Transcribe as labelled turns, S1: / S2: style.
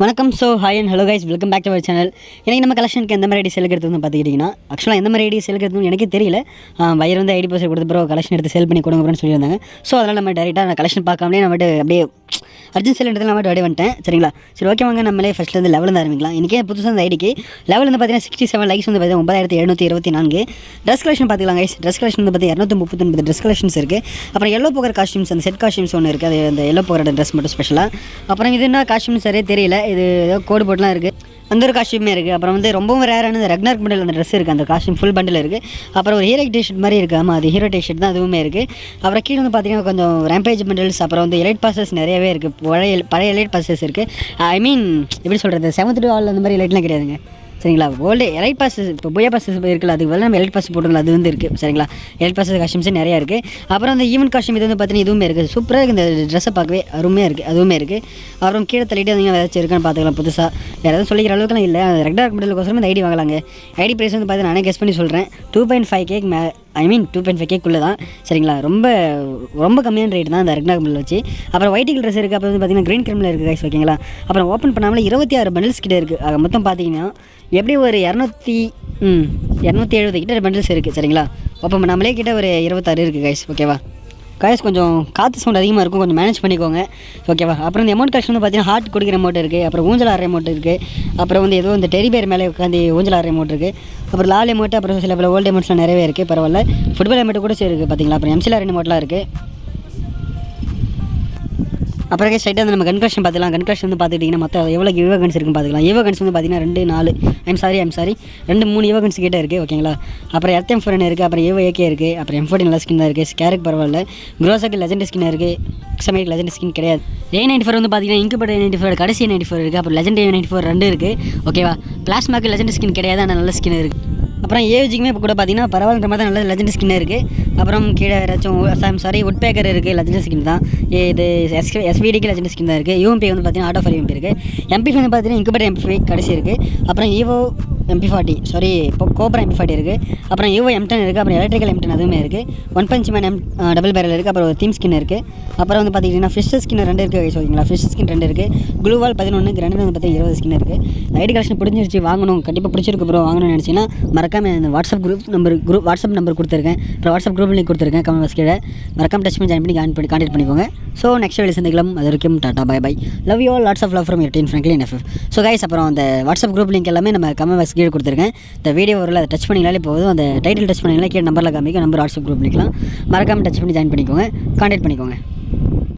S1: வணக்கம். So hi and hello guys welcome back to our channel எனக்கு நம்ம கலெக்ஷனுக்கு எந்த மாதிரி ஐடி செல் எடுத்து பார்த்துக்கிட்டிங்கன்னா ஆக்சுவலாக எந்த மாதிரி ஐடி செல் எடுத்து எனக்கே தெரியல. வயிறு வந்து ஐடி பாஸ் கொடுத்த பிறகு கலெக்ஷன் எடுத்து செல் பண்ணி கொடுங்க அப்படின்னு சொல்லியிருந்தாங்க. ஸோ அதனால் நம்ம டேரெக்டாக நான் கலெக்ஷன் பார்க்காமலே நம்ம அப்படியே அர்ஜென்ட் செல் எடுத்து நம்ம அப்படியே வந்துட்டேன். சரிங்களா? சரி ஓகே வாங்க நம்மளே ஃபஸ்ட்டு வந்து லெவலில் ஆரம்பிக்கலாம். இன்றைக்கே புதுசாக இந்த ஐடிக்கு லெவல் வந்து பார்த்தீங்கன்னா சிக்ஸ்டி செவன் லைக்ஸ் வந்து பார்த்தீங்கன்னா ஒன்பதாயிரத்தி எழுநூற்றி இருபத்தி நான்கு. ட்ரெஸ் கலெக்ஷன் பார்த்துக்கலாம் கைஸ் ட்ரெஸ் கலெக்ஷன் வந்து பார்த்தீங்கன்னா இரநூத்தி முப்பத்தொன்பது ட்ரெஸ் கலெக்ஷன்ஸ் இருக்குது அப்புறம் எல்லோ போகிற காஸ்டியூம்ஸ் அந்த செட் காஸ்டியூம்ஸ் ஒன்று இருக்குது அது அந்த எல்லோ போகிற ட்ரெஸ் மட்டும் ஸ்பெஷலாக அப்புறம் இது என்ன காஸ்டியூம் சரியே தெரியல. இது ஏதோ கோடு போட்டுலாம் இருக்குது அந்த ஒரு காஸ்ட்யூமே இருக்குது அப்புறம் வந்து ரொம்பவும் ரேரான அந்த ரக்னார்க் பண்டில் அந்த ட்ரெஸ் இருக்குது அந்த காஸ்ட்யூம் ஃபுல் பண்டில் இருக்குது அப்புறம் ஒரு ஹீரோ டிஷர்ட் மாதிரி இருக்குது ஆமாம் அது ஹீரோ டிஷர்ட் தான் அதுவுமே இருக்குது அப்புறம் கீழே வந்து பார்த்தீங்கன்னா கொஞ்சம் ரேம்பேஜ் பண்டில்ஸ் அப்புறம் வந்து எலைட் பாசஸ் நிறையவே இருக்குது பழைய பழைய எலைட் பாசஸ் இருக்குது ஐ மீன் எப்படி சொல்கிறது செவன்த் டூ ஆல் அந்த மாதிரி எலைட்லாம் கிடையாதுங்க. சரிங்களா? ஓல்டு எலைட் பாஸ் இப்போ புயா பாஸ் இருக்குல்ல அதுக்கு பதிலா நம்ம எலைட் பாஸ் போட்டுக்கலாம் அது வந்து இருக்குது சரிங்களா? எலைட் பாஸ் காஸ்டியூம்ஸே நிறையா இருக்குது அப்புறம் அந்த ஈவன் காஸ்டியூம் இது வந்து பார்த்தீங்கன்னா இதுவுமே இருக்குது சூப்பராக இருக்குது இந்த ட்ரெஸ்ஸை பார்க்கவே அருமையாக இருக்குது அதுவுமே இருக்குது அப்புறம் கீழே தள்ளிட்டு அதிகம் ஏதாச்சும் இருக்கான்னு பார்த்துக்கலாம் புதுசாக வேறு எதுவும் சொல்லிக்கிற அளவுக்குலாம் இல்லை. ரெக்டார்க் மாடலுக்கோசரம் இந்த ஐடி வாங்கலாங்க. ஐடி ப்ரைஸ் வந்து பார்த்தீங்கன்னா நானே கெஸ் பண்ணி சொல்கிறேன் two point five K may I mean two point five கேக்குள்ளே தான் சரிங்களா? ரொம்ப ரொம்ப கம்மியான ரேட் தான் அந்த ரெக்டாக் மில் வச்சு. அப்புறம் ஒயிட் ட்ரெஸ் இருக்குது அப்புறம் வந்து பார்த்திங்கன்னா க்ரீன் கிரிமில் இருக்குது கைஸ் ஓகேங்களா அப்புறம் ஓப்பன் பண்ணாமல் இருபத்தி ஆறு பண்டில்ஸ் கிட்டே இருக்குது அது மொத்தம் பார்த்தீங்கன்னா எப்படி ஒரு இரநூத்தி ம் இரநூத்தி எழுபது கிட்ட பண்டில்ஸ் இருக்குது சரிங்களா? ஓப்பன் பண்ணாமலே கிட்ட ஒரு இருபத்தாறு இருக்குது கைஸ் ஓகேவா கைஸ் கொஞ்சம் காற்று சவுண்ட் அதிகமாக இருக்கும். கொஞ்சம் மேனேஜ் பண்ணிக்கோங்க. ஓகேவா அப்புறம் இந்த அமௌண்ட் கலெக்ஷன் வந்து பார்த்தீங்கன்னா ஹார்ட் கொடுக்குற அமௌண்ட் இருக்குது அப்புறம் ஊஞ்சல் ஆடுற அமௌண்ட் இருக்குது அப்புறம் வந்து ஏதோ இந்த டெரி பேர் மேலே உட்காந்து ஊஞ்சல் ஆடுற அமௌண்ட் இருக்குது அப்புறம் லால் அமௌண்ட் அப்புறம் சில பல ஓல்டு அமௌண்ட்ஸ்லாம் நிறையவே இருக்குது பரவாயில்ல. ஃபுட்பால் அமௌண்ட் கூட சரி இருக்குது பார்த்தீங்களா அப்புறம் எம்சிலார் அமௌண்ட்லாம் இருக்குது அப்புறம் ஸ்ட்ரைட்டாக வந்து நம்ம கன் பார்த்துக்கலாம். கன் வந்து பார்த்துக்கிட்டிங்கன்னா மொத்தம் எவ்வளோ யுவகன்ஸ் இருக்குன்னு பார்த்துக்கலாம். யுவகன்ஸ் வந்து பார்த்தீங்கன்னா ரெண்டு நாலு. ஐம் சாரி ஐம் சாரி ரெண்டு மூணு யுவகன்ஸ் கிட்டே இருக்குது ஓகேங்களா அப்புறம் எர்த் எம் ஃபோர்ன் இருக்குது அப்புறம் ஏவோ ஏகே இருக்குது அப்புறம் எம் ஃபோர்டின் நல்ல ஸ்கின் தான் இருக்குது ஸ்கேருக்கு பரவாயில்ல க்ரோசக்கு லெஜண்ட் ஸ்கின் இருக்குது எக்ஸமேட் லெஜண்ட் ஸ்கின் கிடையாது. ஏ நைன்டி ஃபோர் வந்து பார்த்தீங்கன்னா இங்குபட் ஏ நைன்டி ஃபோர் கடைசி நைன்டி ஃபோர் இருக்குது அப்புறம் லெஜண்ட் ஏ நைன்டி ஃபோர் ரெண்டு இருக்குது ஓகேவா பிளாஸ்மாக்கு லெஜண்ட் ஸ்கின் கிடையாது ஆனால் நல்ல ஸ்கின் இருக்குது அப்புறம் ஏஜிக்குமே இப்போ கூட பார்த்தீங்கன்னா பரவாயில்ல மாதிரி தான் நல்ல லெஜண்ட் ஸ்கின் இருக்குது அப்புறம் கீழே ஏதாச்சும் சாரி உட் பேக்கர் இருக்குது லெஜண்ட் ஸ்கின் தான். இது எஸ் எஸ்விடிக்கு லெஜண்ட் ஸ்கின் தான் இருக்குது யூஎம்பி வந்து பார்த்தீங்கன்னா ஆட்டோ ஆஃப் எம்பி இருக்குது எம்பி வந்து பார்த்தீங்கன்னா இன்குபேட்டர் எம்பி கடைசி இருக்குது அப்புறம் ஈவோ எம்பி ஃபார்ட்டி சாரி இப்போ கோப்ரா எம்பி ஃபார்ட்டி இருக்குது அப்புறம் யூஓ எம்டன் இருக்குது அப்புறம் எலக்ட்ரிக்கல் எம்டன் அதுவுமே இருக்குது one punch man M double barrel இருக்குது அப்புறம் ஒரு தீம் ஸ்கின் இருக்குது அப்புறம் வந்து பார்த்தீங்கன்னா ஃபிஷ் ஸ்கின் ரெண்டு இருக்குது சொல்லிங்களா ஃபிஷ் ஸ்கின் ரெண்டு இருக்குது க்ளூவால் பதினொன்று ரெண்டு வந்து பார்த்தீங்கன்னா இருபது ஸ்கின் இருக்குது ஐடி கலெக்ஷன் பிடிச்சிருச்சு வாங்கணும். கண்டிப்பாக பிடிச்சிருக்கு ப்ரோ வாங்கணும்னு நினச்சிங்கன்னா மறக்காம இந்த WhatsApp group number group WhatsApp number கொடுத்துருக்கேன். அப்புறம் வாட்ஸ்அப் குரூப் லிங்க் கொடுத்துருக்கேன் கமெண்ட் பாக்ஸ் கீழே. மறக்காம டச் பண்ணி ஜாயின் பண்ணி கான் பண்ணி கான்டெக்ட் பண்ணிக்கோங்க. ஸோ நெக்ஸ்ட் வீடியோ சந்திக்கலாம். அது வரைக்கும் tata bye bye love you all lots of love from your teen friendly F so guys அப்புறம் அந்த வாட்ஸ்அப் குரூப் லிங்க் எல்லாமே நம்ம கமெண்ட் பாக்ஸ் கீழே கொடுத்துருக்கேன். இந்த வீடியோ வரல அதை டச் பண்ணிங்களாலே போதும். அந்த டைட்டில் டச் பண்ணிங்களா கீழே நம்பரில் காமிக்கும் நம்பர் வாட்ஸ்அப் குரூப் லிங்க்லாம் மறக்காம டச் பண்ணி ஜாயின் பண்ணிக்கோங்க. கான்டெக்ட் பண்ணிக்கோங்க.